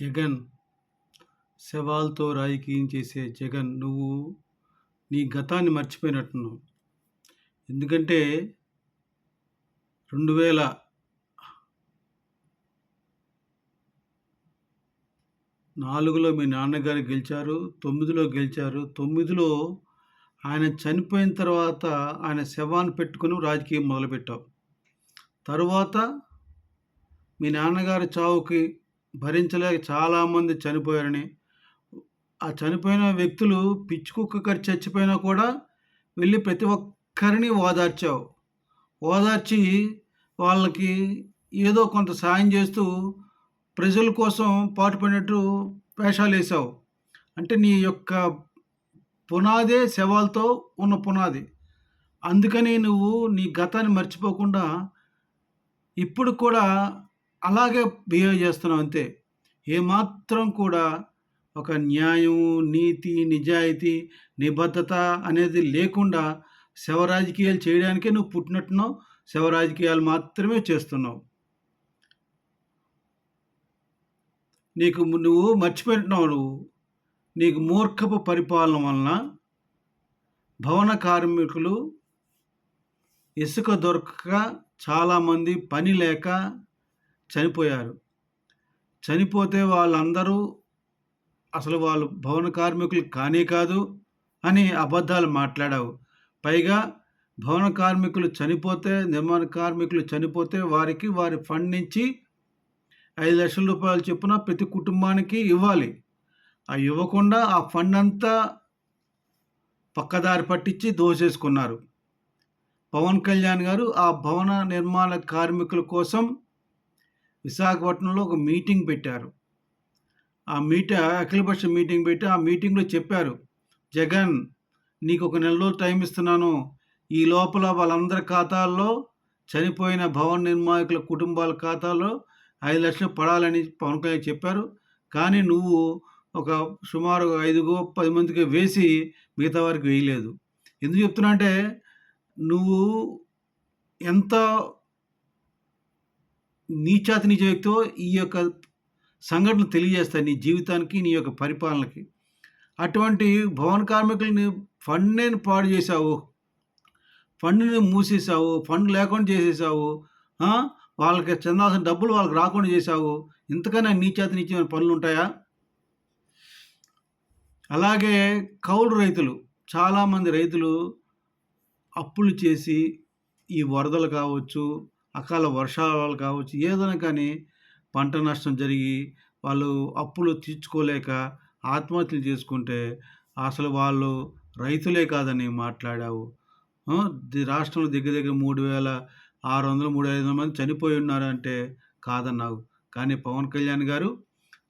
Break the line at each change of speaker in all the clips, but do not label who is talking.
జగన్ శవాలతో రాజకీయం చేసే జగన్ నువ్వు నీ గతాన్ని మర్చిపోయినట్టున్నావు. ఎందుకంటే రెండు వేల నాలుగులో మీ నాన్నగారు గెలిచారు తొమ్మిదిలో గెలిచారు తొమ్మిదిలో ఆయన చనిపోయిన తర్వాత ఆయన శవాన్ని పెట్టుకుని రాజకీయం మొదలుపెట్టావు. తరువాత మీ నాన్నగారి చావుకి భరించలేక చాలామంది చనిపోయారని. ఆ చనిపోయిన వ్యక్తులు పిచ్చి కుక్క కరి చచ్చిపోయినా కూడా వెళ్ళి ప్రతి ఒక్కరిని ఓదార్చావు. ఓదార్చి వాళ్ళకి ఏదో కొంత సాయం చేస్తూ ప్రజల కోసం పాటుపడినట్టు వేషాలు వేసావు. అంటే నీ యొక్క పునాదే శవాలతో ఉన్న పునాది. అందుకని నువ్వు నీ గతాన్ని మర్చిపోకుండా ఇప్పుడు కూడా అలాగే బిహేవ్ చేస్తున్నావు అంతే. ఏమాత్రం కూడా ఒక న్యాయం నీతి నిజాయితీ నిబద్ధత అనేది లేకుండా శవ రాజకీయాలు చేయడానికే నువ్వు పుట్టినట్టున్నావు శవ రాజకీయాలు మాత్రమే చేస్తున్నావు. నీకు నువ్వు మర్చిపెట్టినావు నువ్వు. నీకు మూర్ఖపు పరిపాలన వలన భవన కార్మికులు ఇసుక దొరకక చాలామంది పని లేక చనిపోయారు. చనిపోతే వాళ్ళందరూ అసలు వాళ్ళు భవన కార్మికులు కానే కాదు అని అబద్ధాలు మాట్లాడావు. పైగా భవన కార్మికులు చనిపోతే నిర్మాణ కార్మికులు చనిపోతే వారికి వారి ఫండ్ నుంచి ఐదు లక్షల రూపాయలు చొప్పున ప్రతి కుటుంబానికి ఇవ్వాలి. ఆ ఇవ్వకుండా ఆ ఫండ్ అంతా పక్కదారి పట్టించి దోసేసుకున్నారు. పవన్ కళ్యాణ్ గారు ఆ భవన నిర్మాణ కార్మికుల కోసం విశాఖపట్నంలో ఒక మీటింగ్ పెట్టారు. ఆ మీట అఖిలపక్ష మీటింగ్ పెట్టి ఆ మీటింగ్లో చెప్పారు. జగన్ నీకు ఒక నెల రోజులు టైం ఇస్తున్నాను. ఈ లోపల వాళ్ళందరి ఖాతాల్లో చనిపోయిన భవన నిర్మాణకుల కుటుంబాల ఖాతాలో ఐదు లక్షలు పడాలని పవన్ కళ్యాణ్ చెప్పారు. కానీ నువ్వు ఒక సుమారు ఐదుగో పది మందికి వేసి మిగతా వారికి వేయలేదు. ఎందుకు చెప్తున్నా అంటే నువ్వు ఎంత నీచాతి నీచ వ్యక్తితో ఈ యొక్క సంఘటనలు తెలియజేస్తాయి నీ జీవితానికి నీ యొక్క పరిపాలనకి. అటువంటి భవన కార్మికులని ఫండ్ని పాడు చేశావు. ఫండ్ని మూసేసావు ఫండ్ లేకుండా చేసేసావు వాళ్ళకి చెందాల్సిన డబ్బులు వాళ్ళకి రాకుండా చేశావు. ఇంతకన్నా నీచాతి నీచమైన పనులు ఉంటాయా? అలాగే కౌలు రైతులు చాలామంది రైతులు అప్పులు చేసి ఈ వరదలు కావచ్చు అకాల వర్షాల వల్ల కావచ్చు ఏదైనా కానీ పంట నష్టం జరిగి వాళ్ళు అప్పులు తీర్చుకోలేక ఆత్మహత్యలు చేసుకుంటే అసలు వాళ్ళు రైతులే కాదని మాట్లాడావు. రాష్ట్రంలో దగ్గర దగ్గర మూడు వేల ఆరు వందల మూడు ఐదు వందల మంది చనిపోయి ఉన్నారంటే కాదన్నావు. కానీ పవన్ కళ్యాణ్ గారు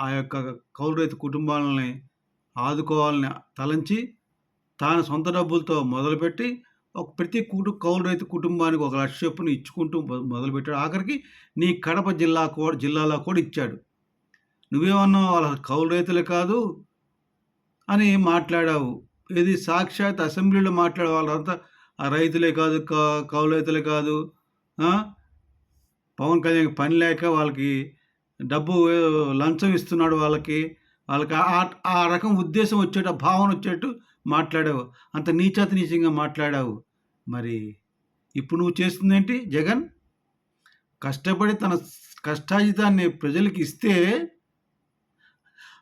ఆ యొక్క కౌలు రైతు కుటుంబాలని ఆదుకోవాలని తలంచి తాను సొంత డబ్బులతో మొదలుపెట్టి ఒక ప్రతి కుటు కౌలు రైతు కుటుంబానికి ఒక లక్ష చొప్పున ఇచ్చుకుంటూ మొదలుపెట్టాడు. ఆఖరికి నీ కడప జిల్లా కూడా జిల్లాలో కూడా ఇచ్చాడు. నువ్వేమన్నావు? వాళ్ళ కౌలు రైతులే కాదు అని మాట్లాడావు. ఇది సాక్షాత్ అసెంబ్లీలో మాట్లాడే వాళ్ళంతా ఆ రైతులే కాదు కౌలు రైతులే కాదు పవన్ కళ్యాణ్ పని లేక వాళ్ళకి డబ్బు లంచం ఇస్తున్నాడు వాళ్ళకి. వాళ్ళకి ఆ- ఆ రకం ఉద్దేశం వచ్చేట భావన వచ్చేట్టు మాట్లాడావు. అంత నీచాతి నీచంగా మాట్లాడావు. మరి ఇప్పుడు నువ్వు చేస్తుందేంటి జగన్? కష్టపడి తన కష్టాజితాన్ని ప్రజలకు ఇస్తే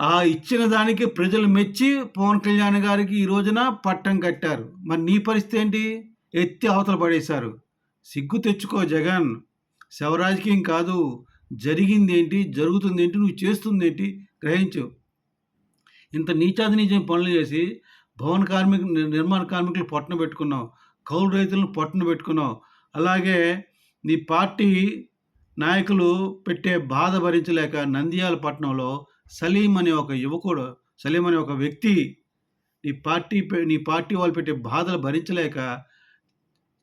ఆ ఇచ్చిన దానికి ప్రజలు మెచ్చి పవన్ కళ్యాణ్ గారికి ఈ రోజున పట్టం కట్టారు. మరి నీ పరిస్థితి ఏంటి? ఎత్తి అవతల పడేశారు. సిగ్గు తెచ్చుకో జగన్. శవరాజకీయం కాదు. జరిగింది ఏంటి జరుగుతుంది ఏంటి నువ్వు చేస్తుంది ఏంటి గ్రహించు. ఇంత నీచాది నీచం పనులు చేసి భవన కార్మిక నిర్మాణ కార్మికులు పొట్టన పెట్టుకున్నావు. కౌలు రైతులను పొట్టన పెట్టుకున్నావు. అలాగే నీ పార్టీ నాయకులు పెట్టే బాధ భరించలేక నంద్యాల పట్టణంలో సలీం అనే ఒక యువకుడు సలీం అనే ఒక వ్యక్తి నీ పార్టీ నీ పార్టీ వాళ్ళు పెట్టే బాధలు భరించలేక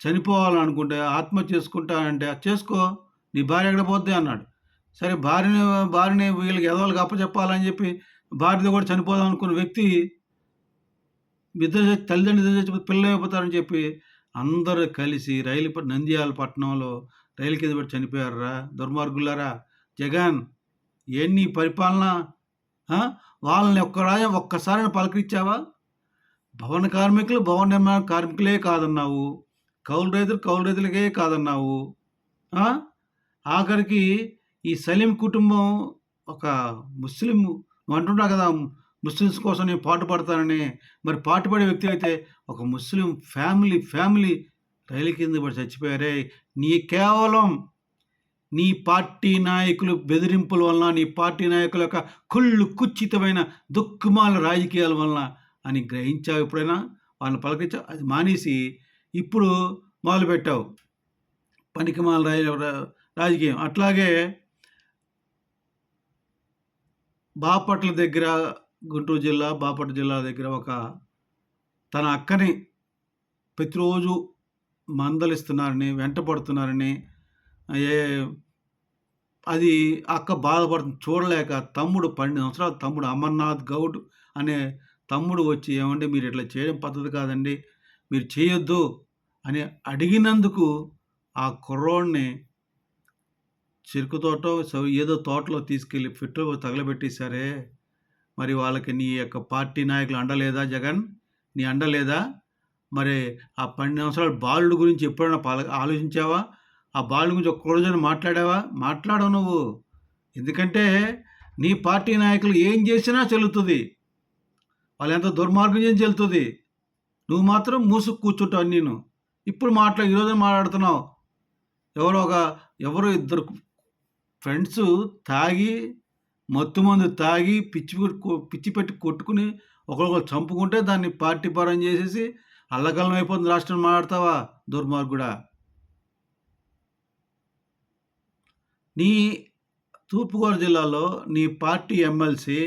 చనిపోవాలనుకుంటే ఆత్మహత్య చేసుకుంటానంటే "అది చేసుకో నీ భార్య ఎక్కడ పోద్ది? అన్నాడు. సరే భార్యని భార్యని వీళ్ళకి ఎదవాళ్ళకి అప్పచెప్పాలని చెప్పి భార్యతో కూడా చనిపోదాం అనుకున్న వ్యక్తి నిద్ర తల్లిదండ్రులు నిద్ర చచ్చిపోతే పిల్లలు అయిపోతారని చెప్పి అందరూ కలిసి రైలు ప- నంద్యాల పట్టణంలో రైలు కింద పెట్టి చనిపోయారా దుర్మార్గులారా. జగన్ ఎన్ని పరిపాలన? వాళ్ళని ఒక్క రాజు ఒక్కసారి పలకరించావా? భవన కార్మికులు భవన నిర్మాణ కార్మికులే కాదన్నావు. కౌలు రైతులు కౌలు రైతులకే కాదన్నావు. ఆఖరికి ఈ సలీం కుటుంబం ఒక ముస్లిం అంటున్నా కదా ముస్లిమ్స్ కోసం నేను పాటు పడతానని. మరి పాటు పడే వ్యక్తి అయితే ఒక ముస్లిం ఫ్యామిలీ ఫ్యామిలీ రైలు కింద పడి చచ్చిపోయారే. నీ కేవలం నీ పార్టీ నాయకులు బెదిరింపుల వలన నీ పార్టీ నాయకుల యొక్క కుళ్ళు కుచ్చితమైన దుఃఖమాల రాజకీయాల వలన అని గ్రహించావు ఎప్పుడైనా? వాళ్ళని పలకరించావు అది మానేసి ఇప్పుడు మొదలుపెట్టావు. పనికిమాల రాజ రాజకీయం. అట్లాగే బాపట్ల దగ్గర గుంటూరు జిల్లా బాపట్ల జిల్లా దగ్గర ఒక తన అక్కని ప్రతిరోజు మందలిస్తున్నారని వెంటపడుతున్నారని ఏ అది అక్క బాధపడుతుంది చూడలేక తమ్ముడు పన్నెండు సంవత్సరాల తమ్ముడు అమర్నాథ్ గౌడ్ అనే తమ్ముడు వచ్చి ఏమండి మీరు ఇట్లా చేయడం పద్ధతి కాదండి మీరు చేయొద్దు అని అడిగినందుకు ఆ కుర్రోడిని చెరుకు తోట ఏదో తోటలో తీసుకెళ్ళి పెట్రోల్ తగలబెట్టేశారే. మరి వాళ్ళకి నీ యొక్క పార్టీ నాయకులు అండలేదా జగన్? నీ అండలేదా? మరి ఆ పన్నెండు సంవత్సరాల బాలుడు గురించి ఎప్పుడైనా పాల ఆలోచించావా? ఆ బాలుడు గురించి ఒక్క రోజున మాట్లాడావా? మాట్లాడవు నువ్వు. ఎందుకంటే నీ పార్టీ నాయకులు ఏం చేసినా చెల్లుతుంది. వాళ్ళు ఎంత దుర్మార్గం చేసి చెల్లుతుంది. నువ్వు మాత్రం మూసుకు కూర్చుంటావు నేను ఇప్పుడు మాట్లా ఈరోజు మాట్లాడుతున్నావు. ఎవరో ఒక ఎవరో ఇద్దరు ఫ్రెండ్స్ తాగి మత్తు మందు తాగి పిచ్చి పిచ్చి పెట్టి కొట్టుకుని ఒకరికొకరు చంపుకుంటే దాన్ని పార్టీ పరం చేసేసి అల్లకల్లం అయిపోతుంది రాష్ట్రం మాట్లాడతావా దుర్మార్గుడా? నీ తూర్పుగోదావరి జిల్లాలో నీ పార్టీ ఎమ్మెల్సీ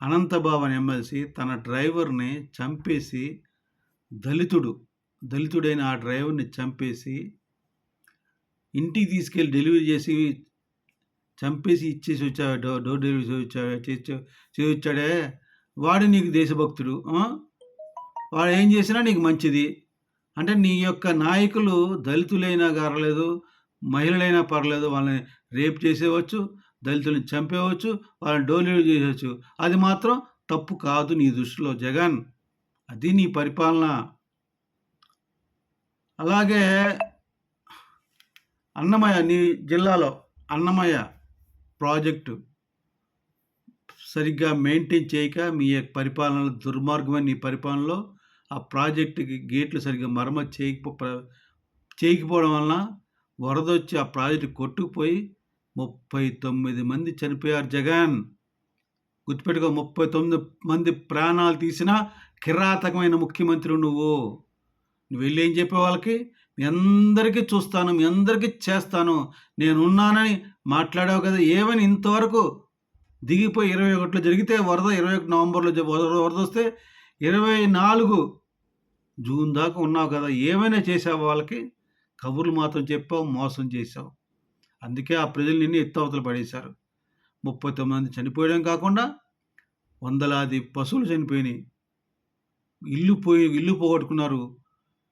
అనంతభావన్ ఎమ్మెల్సీ తన డ్రైవర్ని చంపేసి దళితుడు దళితుడైన ఆ డ్రైవర్ని చంపేసి ఇంటికి తీసుకెళ్ళి డెలివరీ చేసి చంపేసి ఇచ్చేసి వచ్చాడు డోర్ డోర్ డెలివరీ చేసి చేయొచ్చాడే వాడు నీకు దేశభక్తుడు వాడు ఏం చేసినా నీకు మంచిది. అంటే నీ యొక్క నాయకులు దళితులైనా పర్లేదు మహిళలైనా పర్లేదు వాళ్ళని రేప్ చేసేవచ్చు దళితులను చంపేవచ్చు వాళ్ళని డోర్ డెలివరీ చేసేవచ్చు. అది మాత్రం తప్పు కాదు నీ దృష్టిలో జగన్. అది నీ పరిపాలన. అలాగే అన్నమయ్య నీ జిల్లాలో అన్నమయ్య. ప్రాజెక్టు సరిగ్గా మెయింటైన్ చేయక మీ పరిపాలన పరిపాలనలో దుర్మార్గమైన నీ పరిపాలనలో ఆ ప్రాజెక్టుకి గేట్లు సరిగ్గా మరమ్మతు చేయకపో చేయకపోవడం వలన వరద వచ్చి ఆ ప్రాజెక్టు కొట్టుకుపోయి ముప్పై తొమ్మిది మంది చనిపోయారు జగన్. గుర్తుపెట్టుకో ముప్పై తొమ్మిది మంది ప్రాణాలు తీసిన కిరాతకమైన ముఖ్యమంత్రి నువ్వు. నువ్వు వెళ్ళి ఏం చెప్పే వాళ్ళకి? మీ అందరికీ చూస్తాను మీ అందరికీ చేస్తాను. నేను ఉన్నానని మాట్లాడావు కదా ఏమని ఇంతవరకు దిగిపోయి ఇరవై ఒకటిలో జరిగితే వరద ఇరవై ఒకటి నవంబర్లో వరద వరద వస్తే ఇరవై నాలుగు జూన్ దాకా ఉన్నావు కదా ఏమైనా చేసావు వాళ్ళకి? కబుర్లు మాత్రం చెప్పావు మోసం చేసావు అందుకే ఆ ప్రజలు నిన్ను ఎత్తవతలు పడేశారు. ముప్పై తొమ్మిది మంది చనిపోయడం కాకుండా వందలాది పశువులు చనిపోయినాయి. ఇల్లు పోయి ఇల్లు పోగొట్టుకున్నారు.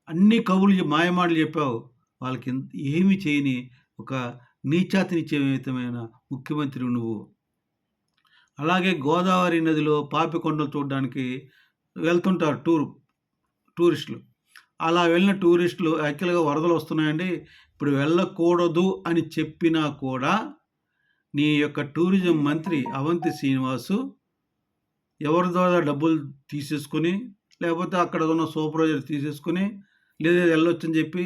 అన్ని కబుర్లు మాయమాటలు చెప్పావు. వాళ్ళకి ఏమి చేయని ఒక నీచాతినిత్యమైన ముఖ్యమంత్రి నువ్వు. అలాగే గోదావరి నదిలో పాపికొండలు చూడడానికి వెళ్తుంటారు టూర్ టూరిస్టులు. అలా వెళ్ళిన టూరిస్టులు యాక్చువల్గా వరదలు వస్తున్నాయండి. ఇప్పుడు వెళ్ళకూడదు అని చెప్పినా కూడా నీ యొక్క టూరిజం మంత్రి అవంతి శ్రీనివాసు ఎవరి ద్వారా డబ్బులు తీసేసుకొని లేకపోతే అక్కడ ఉన్న సూపర్వైజర్ తీసేసుకొని లేదా వెళ్ళొచ్చని చెప్పి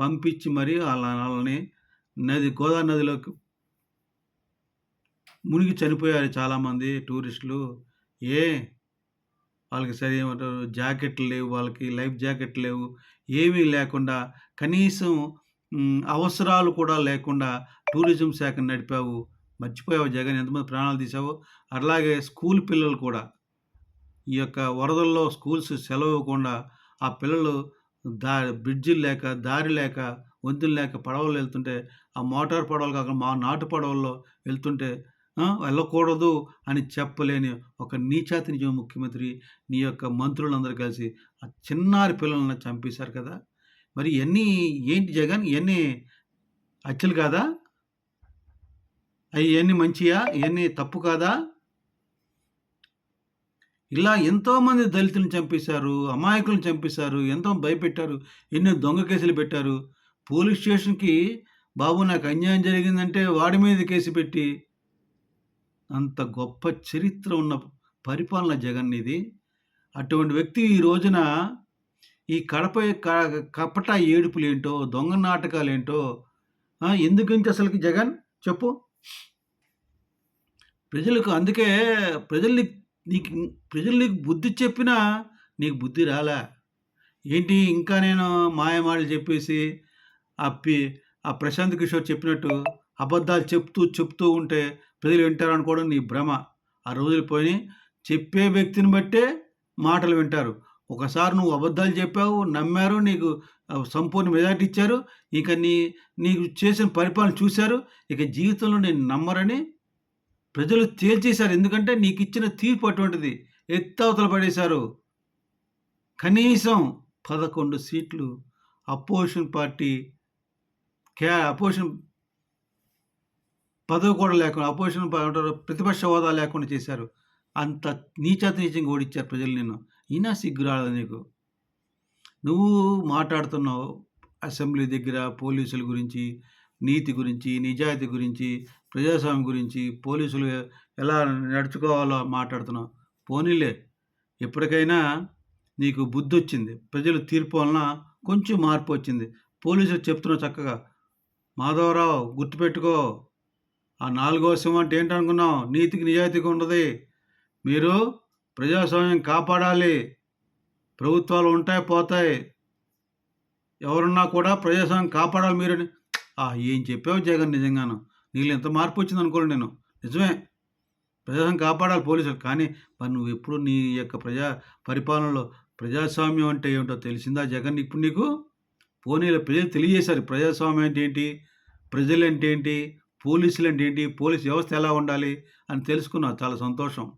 పంపించి మరి వాళ్ళని నది గోదావరి నదిలోకి మునిగి చనిపోయారు చాలామంది టూరిస్టులు. ఏ? వాళ్ళకి సరి ఏమంటారు? జాకెట్లు లేవు వాళ్ళకి లైఫ్ జాకెట్లు లేవు ఏమీ లేకుండా కనీసం అవసరాలు కూడా లేకుండా టూరిజం శాఖ నడిపావు. మర్చిపోయావు జగన్ ఎంతమంది ప్రాణాలు తీసావు అలాగే స్కూల్ పిల్లలు కూడా. ఈ యొక్క వరదల్లో స్కూల్స్ సెలవు ఇవ్వకుండా ఆ పిల్లలు దా బ్రిడ్జిలు లేక దారి లేక వంతులు లేక పడవలు వెళ్తుంటే ఆ మోటార్ పడవలు కాకుండా మా నాటు పడవల్లో వెళ్తుంటే వెళ్ళకూడదు అని చెప్పలేని ఒక నీచాతి నిజం ముఖ్యమంత్రి నీ యొక్క మంత్రులందరూ కలిసి ఆ చిన్నారి పిల్లలను చంపేశారు కదా మరి ఇవన్నీ ఏంటి జగన్ ఇవన్నీ అచ్చలు కాదా ఎన్ని మంచియా? ఇవన్నీ తప్పు కాదా? ఇలా ఎంతోమంది దళితులను చంపేశారు. అమాయకులను చంపేశారు. ఎంతో భయపెట్టారు. ఎన్నో దొంగ కేసులు పెట్టారు. పోలీస్ స్టేషన్‌కి బాబు నాకు అన్యాయం జరిగిందంటే వాడి మీద కేసు పెట్టి అంత గొప్ప చరిత్ర ఉన్న పరిపాలన జగన్ ఇది అటువంటి వ్యక్తి ఈ రోజున ఈ కడప క కపట ఏడుపులేంటో, దొంగ నాటకాలేంటో ఆ! ఎందుకింక అసలకి జగన్ చెప్పు? ప్రజలకు అందుకే ప్రజల్ని నీకు నీకు ప్రజలు నీకు బుద్ధి చెప్పినా నీకు బుద్ధి రాలా. ఏంటి ఇంకా నేను మాయమాటలు చెప్పేసి అప్పి ఆ ప్రశాంత్ కిషోర్ చెప్పినట్టు అబద్ధాలు చెప్తూ, చెప్తూ ఉంటే ప్రజలు వింటారనుకోవడం నీ భ్రమ. ఆ రోజులు పోయి చెప్పే వ్యక్తిని బట్టే మాటలు వింటారు. ఒకసారి నువ్వు అబద్ధాలు చెప్పావు, నమ్మారు, నీకు సంపూర్ణ మెజార్టీ ఇచ్చారు. ఇక నీ నీకు చేసిన పరిపాలన చూశారు ఇక జీవితంలో నేను నమ్మరని ప్రజలు తేల్చేశారు. ఎందుకంటే నీకు ఇచ్చిన తీర్పు అటువంటిది. ఎత్తవతలు పడేశారు. కనీసం 11 సీట్లు అపోజిషన్ పార్టీ కే అపోజిషన్ పదవి కూడా లేకుండా అపోజిషన్ ప్రతిపక్ష హోదా లేకుండా చేశారు. అంత నీచాత నీచంగా ఓడించారు ప్రజలు నిన్ను. ఈనా సిగ్గు నీకు? నువ్వు మాట్లాడుతున్నావు అసెంబ్లీ దగ్గర పోలీసుల గురించి, నీతి గురించి, నిజాయితీ గురించి, ప్రజాస్వామ్యం గురించి, పోలీసులు ఎలా నడుచుకోవాలో మాట్లాడుతున్నావు. పోనీలే ఎప్పటికైనా నీకు బుద్ధొచ్చింది. ప్రజలు తీర్పు వలన కొంచెం మార్పు వచ్చింది పోలీసులు చెప్తున్నావు చక్కగా. మాధవరావు గుర్తుపెట్టుకో. ఆ నాలుగో సింహం అంటే ఏంటనుకున్నావు? నీతికి నిజాయితీగా ఉండదు మీరు ప్రజాస్వామ్యం కాపాడాలి. ప్రభుత్వాలు ఉంటాయి, పోతాయి. ఎవరున్నా కూడా ప్రజాస్వామ్యం కాపాడాలి మీరు ఏం చెప్పావు జగన్ నిజంగాను. నీలో ఇంత మార్పొచ్చింది అనుకోలే నేను. నిజమే. ప్రజాస్వామ్యం కాపాడాలి పోలీసులు. కానీ మరి నువ్వు ఎప్పుడు నీ యొక్క ప్రజా పరిపాలనలో ప్రజాస్వామ్యం అంటే ఏమిటో తెలిసిందా జగన్ ఇప్పుడు నీకు? పోనీల ప్రజలు తెలియజేశారు. ప్రజాస్వామ్యం అంటే ఏంటి? ప్రజలంటే ఏంటి? పోలీసులంటే ఏంటి? పోలీస్ వ్యవస్థ ఎలా ఉండాలి? అని తెలుసుకున్నావు. చాలా సంతోషం.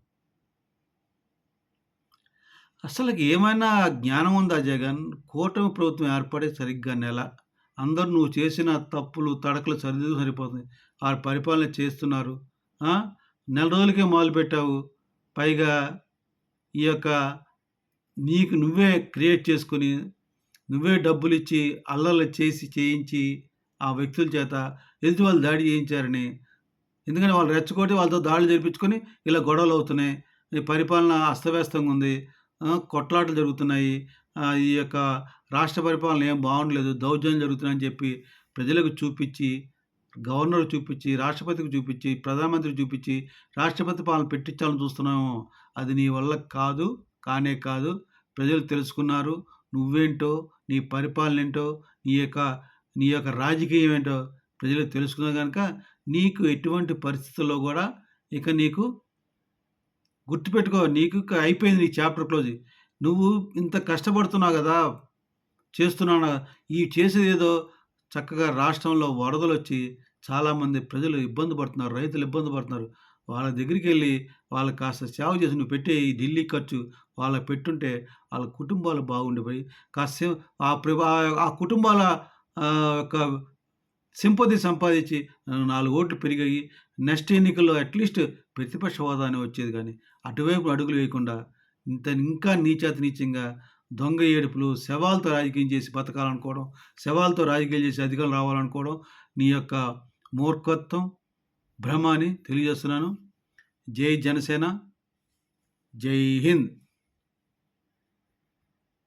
అసలుకి ఏమైనా జ్ఞానం ఉందా జగన్? కూటమి ప్రభుత్వం ఏర్పడే సరిగ్గా నెల. అందరూ నువ్వు చేసిన తప్పులు, తడకలు సరిదిద్దు సరిపోతుంది. ఆ పరిపాలన చేస్తున్నారు. నెల రోజులకే మొదలుపెట్టావు. పైగా ఈ యొక్క నీకు నువ్వే క్రియేట్ చేసుకొని, నువ్వే డబ్బులిచ్చి, అల్లర్లు చేసి, చేయించి, ఆ వ్యక్తుల చేత ఎదుటి వాళ్ళు దాడి చేయించారని. ఎందుకంటే వాళ్ళు రెచ్చగొట్టి వాళ్ళతో దాడులు జరిపించుకొని ఇలా గొడవలవుతున్నాయి. ఈ పరిపాలన అస్తవ్యస్తంగా ఉంది. కొట్లాటలు జరుగుతున్నాయి. ఈ యొక్క రాష్ట్ర పరిపాలన ఏం బాగుండలేదు. దౌర్జన్యం జరుగుతున్నాయని చెప్పి ప్రజలకు చూపించి గవర్నర్ చూపించి రాష్ట్రపతికి చూపించి ప్రధానమంత్రికి చూపించి రాష్ట్రపతి పాలన పెట్టించాలని చూస్తున్నాము అది నీ వల్ల కాదు. కానే కాదు. ప్రజలు తెలుసుకున్నారు. నువ్వేంటో, నీ పరిపాలన ఏంటో, నీ యొక్క నీ యొక్క రాజకీయం ఏంటో ప్రజలు తెలుసుకున్న కనుక నీకు ఎటువంటి పరిస్థితుల్లో కూడా ఇక నీకు గుర్తుపెట్టుకో. నీకు అయిపోయింది నీ చాప్టర్ క్లోజ్. నువ్వు ఇంత కష్టపడుతున్నావు కదా చేస్తున్నాను. ఈ చేసేదేదో చక్కగా రాష్ట్రంలో వరదలు వచ్చి చాలామంది ప్రజలు ఇబ్బంది పడుతున్నారు. రైతులు ఇబ్బంది పడుతున్నారు. వాళ్ళ దగ్గరికి వెళ్ళి వాళ్ళకి కాస్త సేవ చేసి నువ్వు పెట్టే ఈ ఢిల్లీ ఖర్చు వాళ్ళకి పెట్టుంటే వాళ్ళ కుటుంబాలు బాగుండిపోయి కాస్త ఆ ఆ కుటుంబాల యొక్క సింపతి సంపాదించి నాలుగు ఓట్లు పెరిగాయి. నెక్స్ట్ ఎన్నికల్లో అట్‌లీస్ట్ ప్రతిపక్ష హోదా అని వచ్చేది కానీ అటువైపు అడుగులు వేయకుండా ఇంత ఇంకా నీచాతి నీచంగా దొంగ ఏడుపులు, శవాలతో రాజకీయం చేసి బతకాలనుకోవడం, శవాలతో రాజకీయం చేసి అధికారం రావాలనుకోవడం నీ యొక్క మూర్ఖత్వం, భ్రమ అని తెలియజేస్తున్నాను. జై జనసేన. జై హింద్.